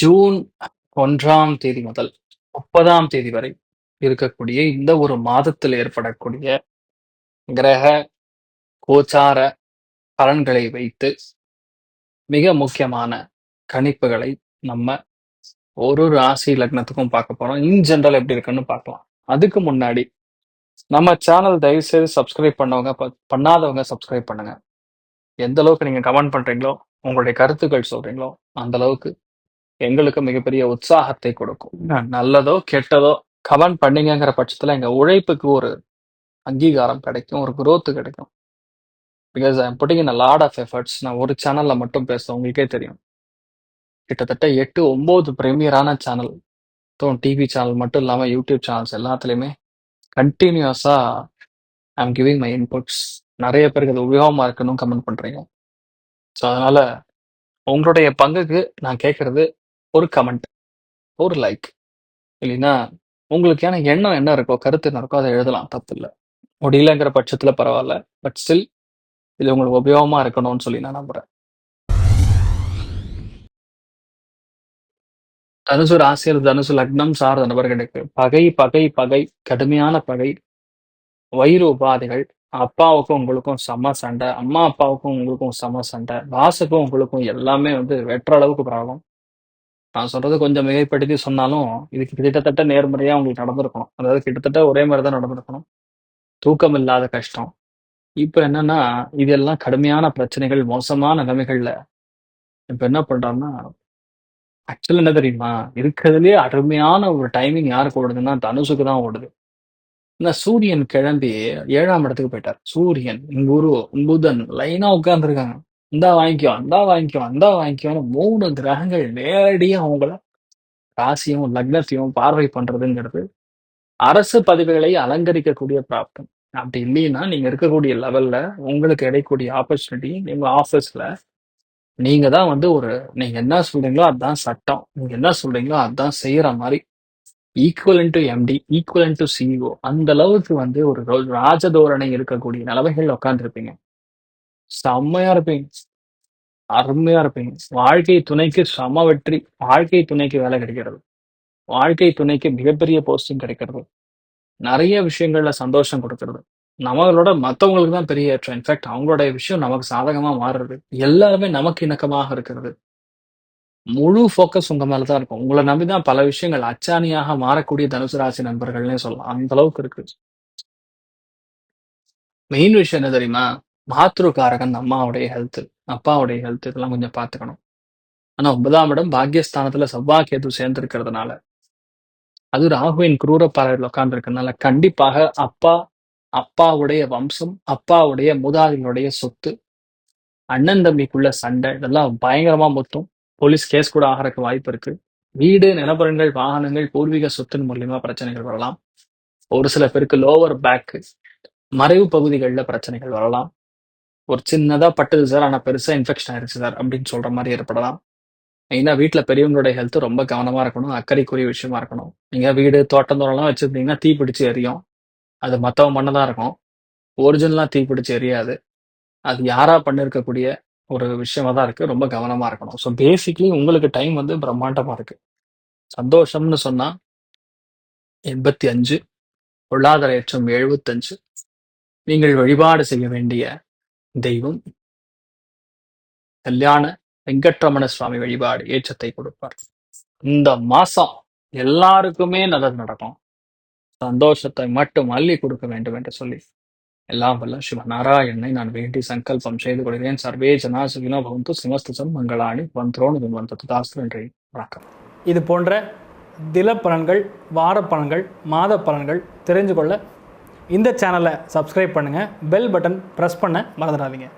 June ஒன்றாம் தேதி முதல் முப்பதாம் தேதி வரை இருக்கக்கூடிய இந்த ஒரு மாதத்தில் ஏற்படக்கூடிய கிரக கோச்சார பலன்களை வைத்து மிக முக்கியமான கணிப்புகளை நம்ம ஒரு ராசி லக்னத்துக்கும் பார்க்க போறோம். இன் ஜென்ரல் எப்படி இருக்குன்னு பார்க்கலாம். அதுக்கு முன்னாடி நம்ம சேனல் தயவு செய்து சப்ஸ்கிரைப் பண்ணவங்க ப- பண்ணாதவங்க சப்ஸ்கிரைப் பண்ணுங்க. எந்த அளவுக்கு நீங்க கமெண்ட் பண்றீங்களோ உங்களுடைய கருத்துக்கள் சொல்றீங்களோ அந்த அளவுக்கு எங்களுக்கு மிகப்பெரிய உற்சாகத்தை கொடுக்கும். ந- நல்லதோ கெட்டதோ கமெண்ட் பண்ணீங்கங்கிற பட்சத்துல எங்க உழைப்புக்கு ஒரு அங்கீகாரம் கிடைக்கும் ஒரு growth கிடைக்கும். Because I putting in lot of efforts நான் ஒரு சேனல்ல மட்டும் பேசுறேன் உங்களுக்கே தெரியும். கிட்டத்தட்ட எட்டு ஒன்பது பிரீமியரான சேனல் டிவி சேனல் மட்டும் இல்லாம யூடியூப் சேனல்ஸ் எல்லாத்துலயுமே கண்டினியூஸா எம் கிவிங் மை இன்புட்ஸ் நிறைய பேருக்கு அது உபயோகமா இருக்குன்னு கமெண்ட் பண்றீங்க. ஸோ அதனால உங்களுடைய பங்குக்கு நான் கேட்கறது ஒரு கமெண்ட் ஒரு லைக் இல்லைன்னா உங்களுக்கான எண்ணம் என்ன இருக்கோ கருத்து என்ன இருக்கோ அதை எழுதலாம். தப்பு இல்லை. முடியலங்கிற பட்சத்தில் பரவாயில்ல. பட் ஸ்டில் இது உங்களுக்கு உபயோகமாக இருக்கணும்னு சொல்லி நான் நம்புறேன். தனுசு ராசியில் தனுசு லக்னம் சார்ந்த நபர்களுக்கு பகை பகை பகை கடுமையான பகை. வயிறு உபாதைகள். அப்பாவுக்கும் உங்களுக்கும் சம சண்டை. அம்மா அப்பாவுக்கும் உங்களுக்கும் சம சண்டை. பாசுக்கும் உங்களுக்கும் எல்லாமே வந்து வெற்ற அளவுக்கு ப்ராப்ளம் நான் சொல்றது கொஞ்சம் மிகைப்படுத்தி சொன்னாலும் இதுக்கு கிட்டத்தட்ட நேர்மறையா உங்களுக்கு நடந்திருக்கணும். அதாவது கிட்டத்தட்ட ஒரே மாதிரி தான் நடந்திருக்கணும். தூக்கம் இல்லாத கஷ்டம். இப்போ என்னன்னா இதெல்லாம் கடுமையான பிரச்சனைகள் மோசமான நிலைமைகள்ல. இப்ப என்ன பண்றாருன்னா ஆக்சுவலா என்ன தெரியுமா? இருக்கிறதுலயே அருமையான ஒரு டைமிங் யாருக்கு ஓடுதுன்னா தனுசுக்கு தான் ஓடுது. இந்த சூரியன் கிளம்பி ஏழாம் இடத்துக்கு போயிட்டார். சூரியன் குரு புதன் லைனா உட்கார்ந்துருக்காங்க. இந்தா வாங்கிக்கோ இந்தா வாங்கிக்கோ இந்தா வாங்கிக்கோன்னு மூணு கிரகங்கள் நேரடியா அவங்கள ராசியும் லக்னத்தையும் பார்வை பண்றதுங்கிறது அரசு பதவிகளை அலங்கரிக்கக்கூடிய பிராப்தம். அப்படி இல்லைன்னா நீங்க இருக்கக்கூடிய லெவல்ல உங்களுக்கு கிடைக்கக்கூடிய ஆப்பர்ச்சுனிட்டி நீங்க ஆபீஸ்ல நீங்க தான் வந்து ஒரு நீங்க என்ன சொல்றீங்களோ அதுதான் சட்டம். நீங்க என்ன சொல்றீங்களோ அதுதான் செய்யற மாதிரி. Equivalent to MD equivalent to CEO அந்த அளவுக்கு வந்து ஒரு ரோல் ராஜதோரணை இருக்கக்கூடிய நிலவைகள் உட்காந்துருப்பீங்க செம்மையா இருப்பீங்க. அருமையா இருப்பீங்க. வாழ்க்கை துணைக்கு சம வெற்றி வாழ்க்கை துணைக்கு வேலை கிடைக்கிறது. வாழ்க்கை துணைக்கு மிகப்பெரிய போஸ்டிங் கிடைக்கிறது. நிறைய விஷயங்கள்ல சந்தோஷம் கொடுக்கறது. நம்மளோட மத்தவங்களுக்கு தான் பெரிய ஏற்றம். இன்ஃபேக்ட் அவங்களோட விஷயம் நமக்கு சாதகமா மாறுறது. எல்லாருமே நமக்கு இணக்கமாக இருக்கிறது. முழு ஃபோக்கஸ் உங்க மேல தான் இருக்கும். உங்களை நம்பி தான் பல விஷயங்கள் அச்சாணியாக மாறக்கூடிய தனுசு ராசி நண்பர்கள்னே சொல்லலாம். அந்த அளவுக்கு இருக்கு. மெயின் விஷயம் என்ன தெரியுமா? மாத்ருகாரகன் அம்மாவுடைய ஹெல்த் அப்பாவுடைய ஹெல்த் இதெல்லாம் கொஞ்சம் பார்த்துக்கணும். ஆனா ஒன்பதாம் இடம் பாக்கியஸ்தானத்துல செவ்வாய் கேது சேர்ந்து இருக்கிறதுனால அது ராகுவின் குரூர பார்வையில் உட்கார்ந்து கண்டிப்பாக அப்பா அப்பாவுடைய வம்சம் அப்பாவுடைய மூதாதைகளுடைய சொத்து அண்ணன் தம்பிக்குள்ள சண்டை இதெல்லாம் பயங்கரமா மொத்தம் போலீஸ் கேஸ் கூட ஆகிறதுக்கு வாய்ப்பு இருக்கு வீடு நிலப்பரங்கள் வாகனங்கள் பூர்வீக சொத்தின் மூலியமா பிரச்சனைகள் வரலாம் ஒரு சில பேருக்கு லோவர் பேக் மறைவு பகுதிகளில் பிரச்சனைகள் வரலாம் ஒரு சின்னதா பட்டது சார் ஆனா பெருசா இன்ஃபெக்ஷன் ஆயிருச்சு சார் அப்படின்னு சொல்ற மாதிரி ஏற்படலாம் மெயினா வீட்டில் பெரியவங்களுடைய ஹெல்த் ரொம்ப கவனமா இருக்கணும். அக்கறைக்குரிய விஷயமா இருக்கணும். நீங்க வீடு, தோட்டம் தொரம்லாம் வச்சிருந்தீங்கன்னா, தீ பிடிச்சு எரியும். அது மத்தவன் பண்ணதா இருக்கும். ஒரிஜினலாக தீப்பிடிச்சு எரியாது. அது யாரா பண்ணியிருக்கக்கூடிய ஒரு விஷயமா தான் இருக்கு. ரொம்ப கவனமா இருக்கணும். ஸோ பேசிக்கலி உங்களுக்கு டைம் வந்து பிரம்மாண்டமா இருக்கு. சந்தோஷம்னு சொன்னா 85 பொருளாதார ஏற்றம் 75 நீங்கள் வழிபாடு செய்ய வேண்டிய தெய்வம் கல்யாண வெங்கட்ரமண சுவாமி வழிபாடு ஏற்றத்தை கொடுப்பார். இந்த மாசம் எல்லாருக்குமே நல்லது நடக்கும். சந்தோஷத்தை மட்டும் அள்ளி கொடுக்க வேண்டும் என்று சொல்லி. எல்லாம் வல்ல சிவநாராயணனை நான் வேண்டி சங்கல்பம் செய்து கொள்கிறேன். சர்வே ஜனா சுகினோ பவந்து சிமஸ்துசம் மங்களாணி வந்தோன்னு வந்தது தாசு நன்றி வணக்கம் இது போன்ற தில பலன்கள் வார பலன்கள் மாத பலன்கள் தெரிஞ்சு கொள்ள இந்த சேனலை சப்ஸ்கிரைப் பண்ணுங்கள் பெல் பட்டன் ப்ரெஸ் பண்ண மறந்துடாதீங்க.